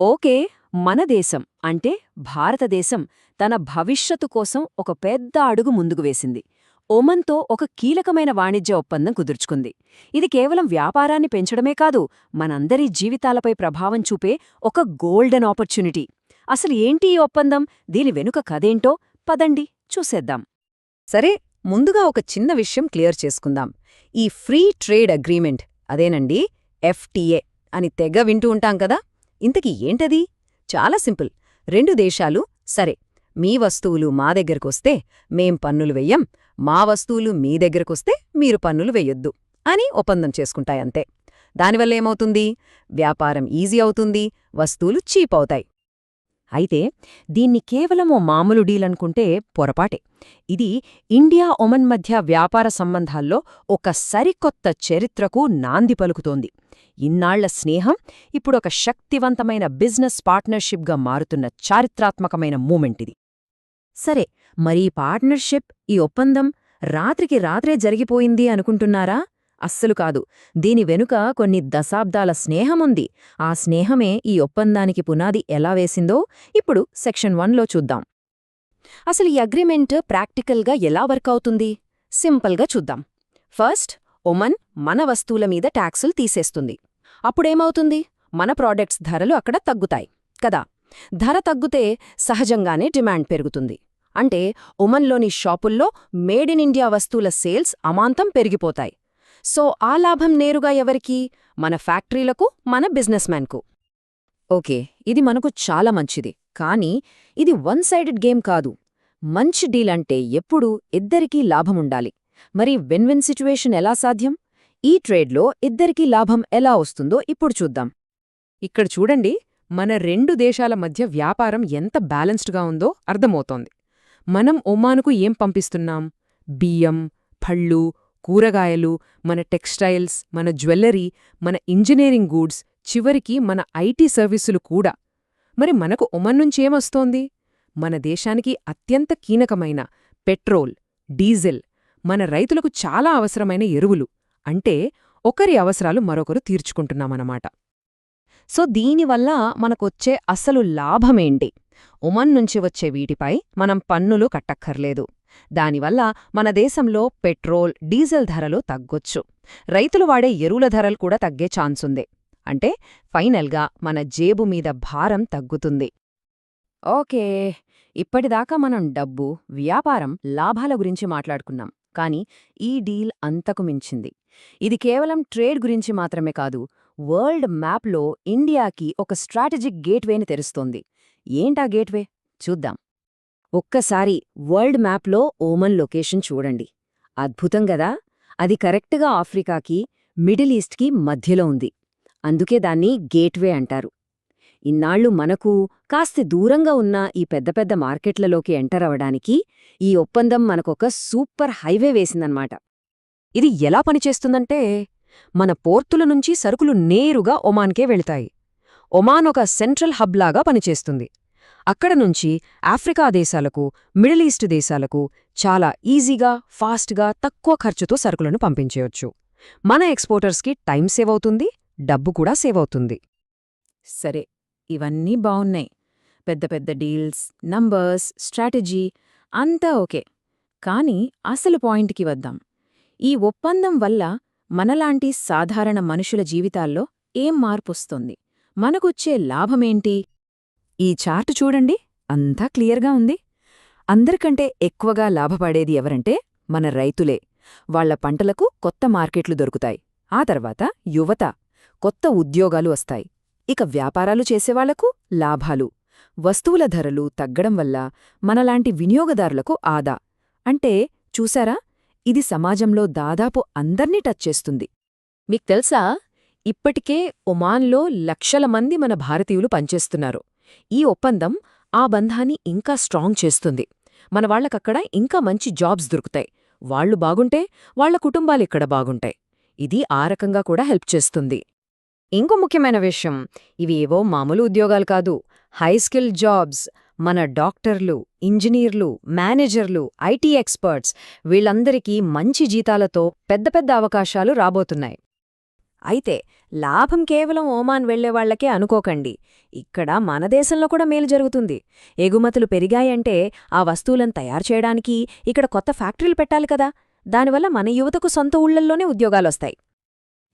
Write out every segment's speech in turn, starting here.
Okay మన దేశం అంటే భారతదేశం తన భవిష్యత్తు కోసం ఒక పెద్ద అడుగు ముందుకు వేసింది. ఒమన్తో ఒక కీలకమైన వాణిజ్య ఒప్పందం కుదుర్చుకుంది. ఇది కేవలం వ్యాపారాన్ని పెంచడమే కాదు మనందరి జీవితాలపై ప్రభావం చూపే ఒక గోల్డెన్ ఆపర్చునిటీ. అసలు ఏంటి ఈ ఒప్పందం? దీని వెనుక కదేంటో పదండి చూసేద్దాం. సరే ముందుగా ఒక చిన్న విషయం క్లియర్ చేసుకుందాం. ఈ ఫ్రీ ట్రేడ్ అగ్రీమెంట్ అదేనండి ఎఫ్టీఏ అని తెగ వింటూ ఉంటాం కదా? ఇంతకీ ఏంటది? చాలా సింపుల్. రెండు దేశాలు సరే మీ వస్తువులు మా దగ్గరకొస్తే మేం పన్నులు వెయ్యం మా వస్తువులు మీ దగ్గరకొస్తే మీరు పన్నులు వెయ్యొద్దు అని ఒప్పందం చేసుకుంటాయంతే. దానివల్ల ఏమవుతుంది? వ్యాపారం ఈజీ అవుతుంది వస్తువులు చీప్ అవుతాయి. అయితే దీన్ని కేవలం ఓ మామూలు డీల్ అనుకుంటే పొరపాటే. ఇది ఇండియా ఒమన్ మధ్య వ్యాపార సంబంధాల్లో ఒక సరికొత్త చరిత్రకు నాంది పలుకుతోంది. ఇన్నాళ్ళ స్నేహం ఇప్పుడొక శక్తివంతమైన బిజినెస్ పార్ట్నర్షిప్గా మారుతున్న చారిత్రాత్మకమైన మూమెంట్ ఇది సరే మరి ఈ పార్ట్నర్షిప్ ఈ ఒప్పందం రాత్రికి రాత్రే జరిగిపోయింది అనుకుంటున్నారా? అస్సలు కాదు. దీని వెనుక కొన్ని దశాబ్దాల స్నేహముంది. ఆ స్నేహమే ఈ ఒప్పందానికి పునాది ఎలా వేసిందో ఇప్పుడు సెక్షన్ వన్లో చూద్దాం. అసలు ఈ అగ్రిమెంట్ ప్రాక్టికల్గా ఎలా వర్క్ అవుతుంది? సింపుల్గా చూద్దాం. ఫస్ట్ ఒమన్ మన వస్తువుల మీద ట్యాక్సులు తీసేస్తుంది. అప్పుడేమవుతుంది? మన ప్రాడక్ట్స్ ధరలు అక్కడ తగ్గుతాయి. కదా? ధర తగ్గుతే సహజంగానే డిమాండ్ పెరుగుతుంది. అంటే ఒమన్లోని షాపుల్లో మేడ్ ఇన్ ఇండియా వస్తువుల సేల్స్ అమాంతం పెరిగిపోతాయి. సో ఆ లాభం నేరుగా ఎవరికి? మన ఫ్యాక్టరీలకు మన బిజినెస్ మ్యాన్కు. ఓకే ఇది మనకు చాలా మంచిది. కానీ ఇది వన్ సైడెడ్ గేమ్ కాదు. మంచి డీల్ అంటే ఎప్పుడూ ఇద్దరికీ లాభముండాలి మరి విన్ విన్ సిచ్యువేషన్ ఎలా సాధ్యం? ఈ ట్రేడ్లో ఇద్దరికీ లాభం ఎలా వస్తుందో ఇప్పుడు చూద్దాం. ఇక్కడ చూడండి మన రెండు దేశాల మధ్య వ్యాపారం ఎంత బ్యాలెన్స్డ్గా ఉందో అర్థమవుతోంది. మనం ఒమానుకు ఏం పంపిస్తున్నాం? బియ్యం పళ్ళు కూరగాయలు మన టెక్స్టైల్స్ మన జ్యువెల్లరీ మన ఇంజనీరింగ్ గూడ్స్ చివరికి మన ఐటీ సర్వీసులు కూడా. మరి మనకు ఒమన్ నుంచేమొస్తోంది మన దేశానికి అత్యంత కీలకమైన పెట్రోల్ డీజిల్ మన రైతులకు చాలా అవసరమైన ఎరువులు. అంటే ఒకరి అవసరాలు మరొకరు తీర్చుకుంటున్నామన్నమాట. సో దీనివల్ల మనకొచ్చే అసలు లాభమేంటి? ఒమన్ నుంచి వచ్చే వీటిపై మనం పన్నులు కట్టక్కర్లేదు. దానివల్ల మన దేశంలో పెట్రోల్ డీజిల్ ధరలు తగ్గొచ్చు. రైతులు వాడే ఎరువుల ధరలు కూడా తగ్గే ఛాన్సుందే. అంటే ఫైనల్గా మన జేబు మీద భారం తగ్గుతుంది. ఓకే ఇప్పటిదాకా మనం డబ్బు వ్యాపారం లాభాల గురించి మాట్లాడుకున్నాం. కాని ఈ డీల్ అంతకు మించింది. ఇది కేవలం ట్రేడ్ గురించి మాత్రమే కాదు వరల్డ్ మ్యాప్లో ఇండియాకి ఒక స్ట్రాటజిక్ గేట్వేని తెరుస్తోంది. ఏంటా గేట్వే? చూద్దాం. ఒక్కసారి వరల్డ్ మ్యాప్లో ఓమన్ లొకేషన్ చూడండి. అద్భుతం గదా? అది కరెక్ట్గా ఆఫ్రికాకి మిడిల్ ఈస్ట్కి మధ్యలో ఉంది. అందుకే దాన్ని గేట్వే అంటారు. ఇన్నాళ్ళు మనకు కాస్త దూరంగా ఉన్న ఈ పెద్ద పెద్ద మార్కెట్లలోకి ఎంటర్ అవడానికి ఈ ఒప్పందం మనకొక సూపర్ హైవే వేసిందన్నమాట ఇది ఎలా పనిచేస్తుందంటే మన పోర్తుల నుంచి సరుకులు నేరుగా ఒమాన్కే వెళతాయి. ఒమాన్ ఒక సెంట్రల్ హబ్లాగా పనిచేస్తుంది. అక్కడ నుంచి ఆఫ్రికా దేశాలకు మిడిల్ ఈస్ట్ దేశాలకు చాలా ఈజీగా ఫాస్ట్గా తక్కువ ఖర్చుతో సరుకులను పంపించేయొచ్చు. మన ఎక్స్పోర్టర్స్కి టైం సేవ్ అవుతుంది డబ్బు కూడా సేవ్ అవుతుంది. సరే ఇవన్నీ బావున్నాయి. పెద్ద పెద్ద డీల్స్ నంబర్స్ స్ట్రాటజీ అంతా ఓకే. కాని అసలు పాయింట్కి వద్దాం. ఈ ఒప్పందం వల్ల మనలాంటి సాధారణ మనుషుల జీవితాల్లో ఏం మార్పొస్తుంది? మనకొచ్చే లాభమేంటి? ఈ చార్టు చూడండి. అంతా క్లియర్గా ఉంది. అందరికంటే ఎక్కువగా లాభపడేది ఎవరంటే మన రైతులే. వాళ్ళ పంటలకు కొత్త మార్కెట్లు దొరుకుతాయి. ఆ తర్వాత యువత కొత్త ఉద్యోగాలు వస్తాయి. ఇక వ్యాపారాలు చేసేవాళ్ళకు లాభాలు. వస్తువుల ధరలు తగ్గడం వల్ల మనలాంటి వినియోగదారులకు ఆదా. అంటే చూసారా? ఇది సమాజంలో దాదాపు అందర్నీ టచ్ చేస్తుంది. మీకు తెలుసా? ఇప్పటికే ఒమాన్లో లక్షల మంది మన భారతీయులు పనిచేస్తున్నారు. ఈ ఒప్పందం ఆ బంధాన్ని ఇంకా స్ట్రాంగ్ చేస్తుంది. మన వాళ్ళకక్కడ ఇంకా మంచి జాబ్స్ దొరుకుతాయి. వాళ్ళు బాగుంటే వాళ్ళ కుటుంబాలిక్కడ బాగుంటాయి. ఇది ఆ రకంగా కూడా హెల్ప్ చేస్తుంది. ఇంకో ముఖ్యమైన విషయం ఇవి ఏవో మామూలు ఉద్యోగాలు కాదు. హై స్కిల్ జాబ్స్ మన డాక్టర్లు ఇంజనీర్లు మేనేజర్లు ఐటీ ఎక్స్పర్ట్స్ వీళ్ళందరికీ మంచి జీతాలతో పెద్ద పెద్ద అవకాశాలు రాబోతున్నాయి. అయితే లాభం కేవలం ఓమాన్ వెళ్ళేవాళ్ళకే అనుకోకండి. ఇక్కడ మన దేశంలో కూడా మేలు జరుగుతుంది. ఎగుమతులు పెరిగాయంటే ఆ వస్తువులను తయారు చేయడానికి ఇక్కడ కొత్త ఫ్యాక్టరీలు పెట్టాలి కదా. దానివల్ల మన యువతకు సొంత ఊళ్ళల్లోనే ఉద్యోగాలొస్తాయి.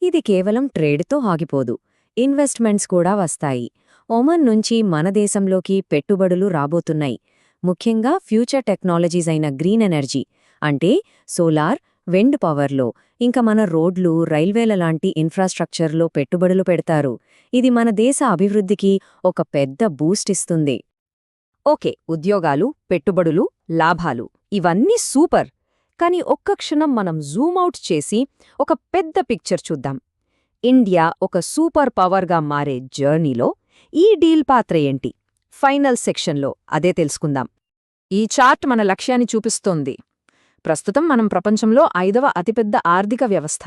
ఇది కేవలం ట్రేడ్తో ఆగిపోదు. ఇన్వెస్ట్మెంట్స్ కూడా వస్తాయి. ఒమన్ నుంచి మన దేశంలోకి పెట్టుబడులు రాబోతున్నాయి. ముఖ్యంగా ఫ్యూచర్ టెక్నాలజీస్ అయిన గ్రీన్ ఎనర్జీ అంటే సోలార్ వెండ్ పవర్లో. ఇంకా మన రోడ్లు రైల్వేల లాంటి ఇన్ఫ్రాస్ట్రక్చర్లో పెట్టుబడులు పెడతారు. ఇది మన దేశ అభివృద్ధికి ఒక పెద్ద బూస్ట్ ఇస్తుంది. ఓకే ఉద్యోగాలు పెట్టుబడులు లాభాలు ఇవన్నీ సూపర్. కానీ ఒక్క క్షణం మనం జూమౌట్ చేసి ఒక పెద్ద పిక్చర్ చూద్దాం. ఇండియా ఒక సూపర్ పవర్గా మారే జర్నీలో ఈ డీల్ పాత్ర ఏంటి? ఫైనల్ సెక్షన్లో అదే తెలుసుకుందాం. ఈ చార్ట్ మన లక్ష్యాన్ని చూపిస్తోంది. ప్రస్తుతం మనం ప్రపంచంలో ఐదవ అతిపెద్ద ఆర్థిక వ్యవస్థ.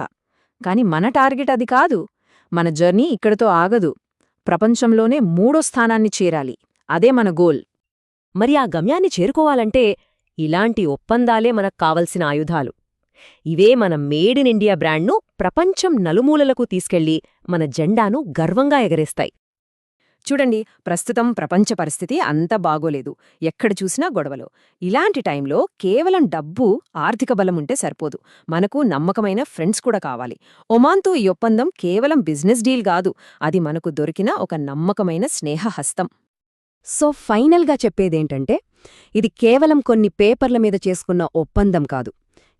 కాని మన టార్గెట్ అది కాదు. మన జర్నీ ఇక్కడితో ఆగదు. ప్రపంచంలోనే మూడో స్థానాన్ని చేరాలి. అదే మన గోల్. మరి ఆ గమ్యాన్ని చేరుకోవాలంటే ఇలాంటి ఒప్పందాలే మనకు కావలసిన ఆయుధాలు. ఇవే మన మేడ్ ఇన్ ఇండియా బ్రాండ్ను ప్రపంచం నలుమూలలకు తీసుకెళ్ళి మన జెండాను గర్వంగా ఎగరేస్తాయి. చూడండి ప్రస్తుతం ప్రపంచ పరిస్థితి అంత బాగోలేదు. ఎక్కడ చూసినా గొడవలు. ఇలాంటి టైంలో కేవలం డబ్బు ఆర్థిక బలం ఉంటే సరిపోదు. మనకు నమ్మకమైన ఫ్రెండ్స్ కూడా కావాలి. ఒమాన్తో ఈ ఒప్పందం కేవలం బిజినెస్ డీల్ కాదు. అది మనకు దొరికిన ఒక నమ్మకమైన స్నేహహస్తం సో ఫైనల్గా చెప్పేదేంటంటే ఇది కేవలం కొన్ని పేపర్ల మీద చేసుకున్న ఒప్పందం కాదు.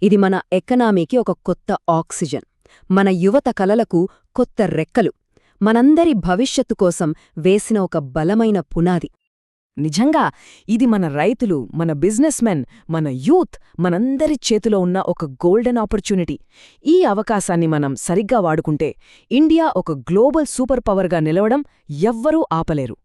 ఇది మన ఎకనామీకి ఒక కొత్త ఆక్సిజన్. మన యువత కలలకు కొత్త రెక్కలు. మనందరి భవిష్యత్తు కోసం వేసిన ఒక బలమైన పునాది. నిజంగా ఇది మన రైతులు మన బిజినెస్ మెన్ మన యూత్ మనందరి చేతిలో ఉన్న ఒక గోల్డెన్ ఆపర్చునిటీ. ఈ అవకాశాన్ని మనం సరిగ్గా వాడుకుంటే ఇండియా ఒక గ్లోబల్ సూపర్ పవర్గా నిలవడం ఎవ్వరూ ఆపలేరు.